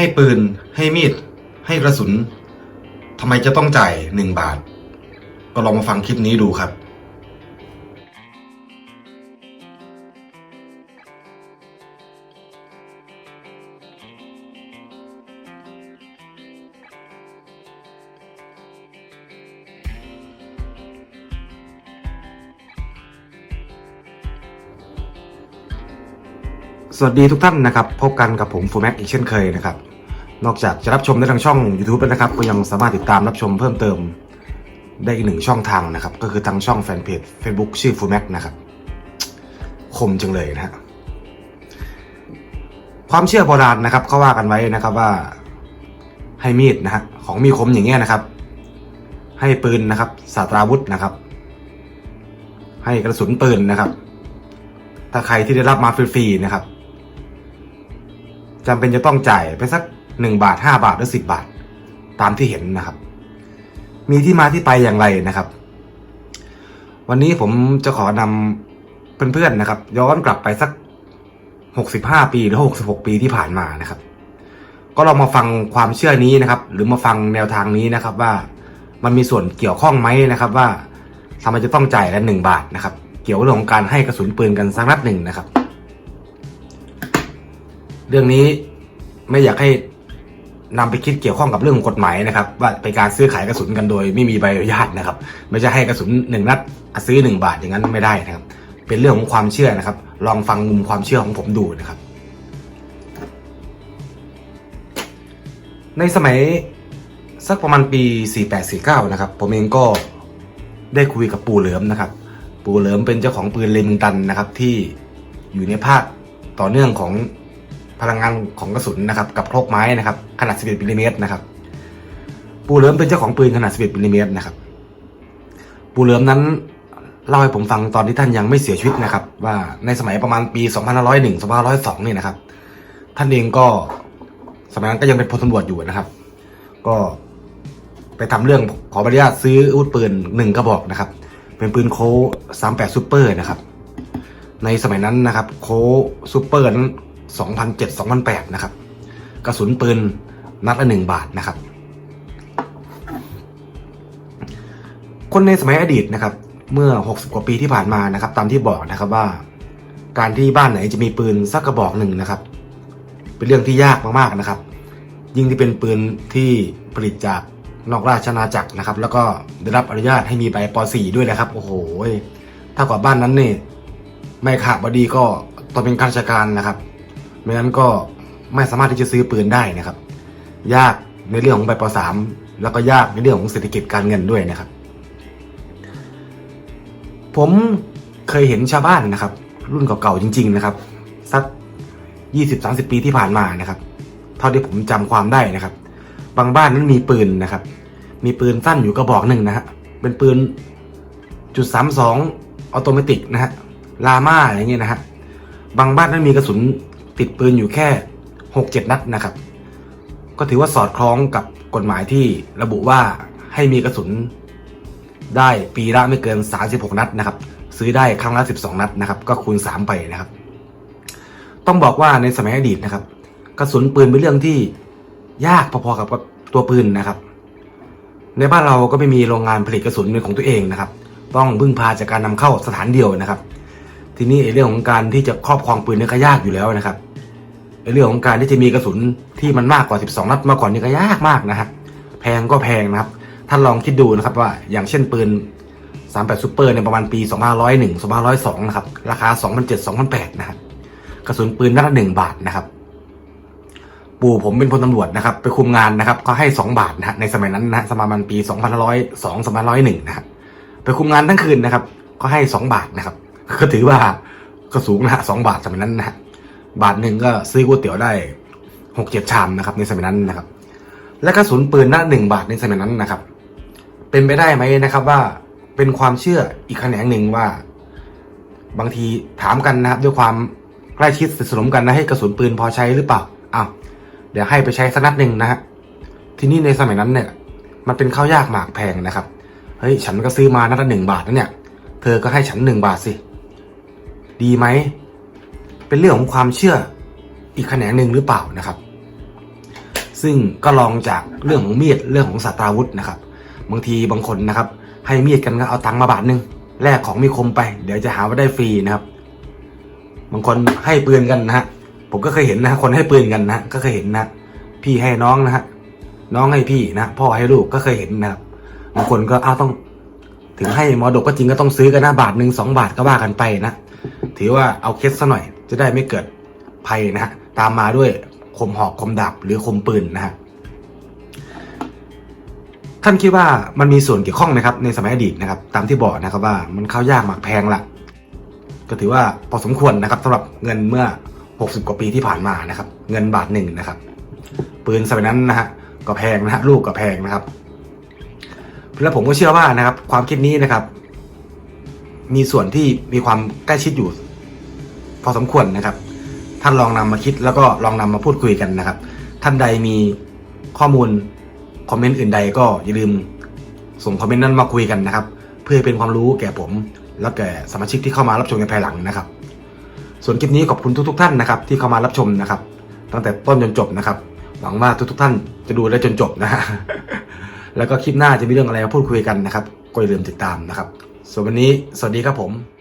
ให้ปืน ให้มีด ให้กระสุนทำไมจะต้องจ่ายหนึ่งบาท ก็ลองมาฟังคลิปนี้ดูครับ สวัสดีทุกท่านนะครับ พบกันกับผมฟูแม็กอีกเช่นเคยนะครับ นอกจากจะรับชมได้ทางช่อง YouTube แล้วนะครับ ก็ยังสามารถติดตามรับชมเพิ่มเติมได้อีกหนึ่งช่องทางนะครับ ก็คือทางช่องแฟนเพจ Facebook ชื่อฟูแม็กนะครับ คมจังเลยนะฮะความเชื่อโบราณนะครับเขาว่ากันไว้นะครับว่าให้มีดนะฮะของมีคมอย่างเงี้ยนะครับ ให้ปืนนะครับสาตราวุธนะครับ ให้กระสุนปืนนะครับ ถ้าใครที่ได้รับมาฟรีๆนะครับจำเป็นจะต้องจ่ายไปสัก หนึ่งบาทห้าบาทหรือสิบบาท ตามที่เห็นนะครับ มีที่มาที่ไปอย่างไรนะครับ วันนี้ผมจะขอนำเพื่อนๆนะครับ ย้อนกลับไปสักหกสิบห้าปีหรือหกสิบหกปีที่ผ่านมานะครับ ก็ลองมาฟังความเชื่อนี้นะครับ หรือมาฟังแนวทางนี้นะครับว่ามันมีส่วนเกี่ยวข้องไหมนะครับว่าทำไมจะต้องจ่ายกันหนึ่งบาทนะครับ เกี่ยวกับเรื่องของการให้กระสุนปืนกันสักนัดหนึ่งนะครับ เรื่องนี้ไม่อยากให้ นำไปคิดเกี่ยวข้องกับเรื่องของกฎหมายนะครับ ว่าเป็นการซื้อขายกระสุนกันโดยไม่มีใบอนุญาตนะครับ ไม่ใช่ให้กระสุนหนึ่งนัดซื้อหนึ่งบาทอย่างนั้นไม่ได้นะครับ เป็นเรื่องของความเชื่อนะครับ ลองฟังมุมความเชื่อของผมดูนะครับ ในสมัยสักประมาณปี 4849 นะครับ ผมเองก็ได้คุยกับปู่เหลิมนะครับ ปู่เหลิมเป็นเจ้าของปืนเลมิงตันนะครับ ที่อยู่ในภาคต่อเนื่องของ พลังงานของกระสุนนะครับกับครกไม้นะครับขนาด 11มิลลิเมตรนะครับ ปู่เหลิมเป็นเจ้าของปืนขนาด 11มิลลิเมตรนะครับ ปู่เหลิมนั้นเล่าให้ผมฟังตอนที่ท่านยังไม่เสียชีวิตนะครับ ว่าในสมัยประมาณปี 2501 2502นี่นะครับ ท่านเองก็สมัยนั้นก็ยังเป็นพลตำรวจอยู่นะครับ ก็ไปทำเรื่องขออนุญาตซื้ออาวุธปืนหนึ่งกระบอกนะครับ เป็นปืนโค้38ซูเปอร์นะครับ ในสมัยนั้นนะครับ โค้ซูเปอร์นั้น 2007 2008 นะครับ กระสุนปืนนัดละหนึ่งบาทนะครับ คนในสมัยอดีตนะครับ เมื่อ 60 กว่าปีที่ผ่านมานะครับ ตามที่บอกนะครับว่า การที่บ้านไหนจะมีปืนสักกระบอกหนึ่งนะครับ เป็นเรื่องที่ยากมากๆนะครับ ยิ่งที่เป็นปืนที่ผลิตจากนอกราชอาณาจักรนะครับ แล้วก็ได้รับอนุญาตให้มีใบป .4 ด้วยนะครับ โอ้โหถ้ากว่าบ้านนั้นเนี่ยไม่ขาบดีก็ต้องเป็นข้าราชการนะครับ ไม่งั้นก็ไม่สามารถที่จะซื้อปืนได้นะครับ ยากในเรื่องของใบป .3 แล้วก็ยากในเรื่องของเศรษฐกิจการเงินด้วยนะครับ ผมเคยเห็นชาวบ้านนะครับ รุ่นเก่าๆจริง ๆ นะครับ สักยี่สิบสามสิบปีที่ผ่านมานะครับ เท่าที่ผมจำความได้นะครับ บางบ้านนั้นมีปืนนะครับ มีปืนสั้นอยู่กระบอกหนึ่งนะฮะเป็นปืนจุดสามสองออโตเมติกนะฮะลาม่าอย่างเงี้ยนะฮะบางบ้านนั้นมีกระสุน ติดปืนอยู่แค่หกเจ็ดนัดนะครับ ก็ถือว่าสอดคล้องกับกฎหมายที่ระบุว่าให้มีกระสุนได้ปีละไม่เกิน 36 นัดนะครับ ซื้อได้ครั้งละ 12 นัดนะครับ ก็คูณ 3 ไปนะครับ ต้องบอกว่าในสมัยอดีตนะครับ กระสุนปืนเป็นเรื่องที่ยากพอๆกับตัวปืนนะครับ ในบ้านเราก็ไม่มีโรงงานผลิตกระสุนเป็นของตัวเองนะครับ ต้องพึ่งพาจากการนำเข้าสถานเดียวนะครับ ทีนี้เรื่องของการที่จะครอบครองปืนนี่ก็ยากอยู่แล้วนะครับ เรื่องของการที่จะมีกระสุนที่มันมากกว่า 12 นัดมาก่อนนี่ก็ยากมากนะครับ แพงก็แพงนะครับท่านลองคิดดูนะครับว่าอย่างเช่นปืน 38ซูเปอร์ในประมาณปี 2501 2502 นะครับ ราคา 2007 2008 นะครับ กระสุนปืนนัดละหนึ่งบาทนะครับ ปู่ผมเป็นพลตำรวจนะครับ ไปคุมงานนะครับ ก็ให้ 2 บาทนะฮะในสมัยนั้นนะฮะสประมาณปี 2502 2501 นะครับ ไปคุมงานทั้งคืนนะครับ ก็ให้ 2 บาทนะครับ ก็ถือว่าก็สูงนะฮะ2บาทสมัยนั้นนะฮะ บาทหนึ่งก็ซื้อก๋วยเตี๋ยวได้หกเจ็ดชามนะครับ ในสมัยนั้นนะครับ และกระสุนปืนหน้าหนึ่งบาทในสมัยนั้นนะครับ เป็นไปได้ไหมนะครับว่าเป็นความเชื่ออีกแขนงหนึ่งว่า บางทีถามกันนะครับ ด้วยความใกล้ชิดสนิทสนมกันนะให้กระสุนปืนพอใช้หรือเปล่าอ้าวเดี๋ยวให้ไปใช้สักนัดหนึ่งนะฮะทีนี้ในสมัยนั้นเนี่ย มันเป็นข้าวยากหมากแพงนะครับเฮ้ยฉันก็ซื้อมานัดละหนึ่งบาทนะเนี่ย เธอก็ให้ฉันหนึ่งบาทสิ ดีไหม เป็นเรื่องของความเชื่ออีกแขนงหนึ่งหรือเปล่านะครับ ซึ่งก็ลองจากเรื่องของมีดเรื่องของสัตราวุธนะครับ บางทีบางคนนะครับ ให้มีดกันก็เอาตังค์มาบาทหนึงแลกของมีคมไป เดี๋ยวจะหาว่าได้ฟรีนะครับ บางคนให้ปืนกันนะฮะผมก็เคยเห็นนะคนให้ปืนกันนะฮะก็เคยเห็นนะพี่ให้น้องนะฮะน้องให้พี่นะพ่อให้ลูกก็เคยเห็นนะครับบางคนก็อ้าวต้อง ถึงให้มอดกก็จริงก็ต้องซื้อกันนะบาทหนึ่งสองบาทก็ว่ากันไปนะถือว่าเอาเคสซะหน่อย จะได้ไม่เกิดภัยนะฮะตามมาด้วยคมหอกคมดาบหรือคมปืนนะฮะท่านคิดว่ามันมีส่วนเกี่ยวข้องไหมครับในสมัยอดีตนะครับตามที่บอกนะครับว่ามันเข้ายากหมากแพงละก็ถือว่าพอสมควรนะครับสำหรับเงินเมื่อ 60 กว่าปีที่ผ่านมานะครับ เงินบาทหนึ่งนะครับ ปืนสมัยนั้นนะฮะก็แพงนะฮะลูกก็แพงนะครับแล้วผมก็เชื่อว่านะครับ ความคิดนี้นะครับ มีส่วนที่มีความใกล้ชิดอยู่ อสมควรนะครับ ท่านลองนำมาคิดแล้วก็ลองนำมาพูดคุยกันนะครับ ท่านใดมีข้อมูลคอมเมนต์อื่นใดก็อย่าลืมส่งคอมเมนต์นั้นมาคุยกันนะครับ เพื่อเป็นความรู้แก่ผม และแก่สมาชิกที่เข้ามารับชมในภายหลังนะครับ ส่วนคลิปนี้ขอบคุณทุกๆท่านนะครับที่เข้ามารับชมนะครับ ตั้งแต่ต้นจนจบนะครับ หวังว่าทุกๆ ท่านจะดูได้จนจบนะฮะแล้วก็คลิปหน้าจะมีเรื่องอะไรมาพูดคุยกันนะครับก็อย่าลืมติดตามนะครับส่วนวันนี้สวัสดีครับผม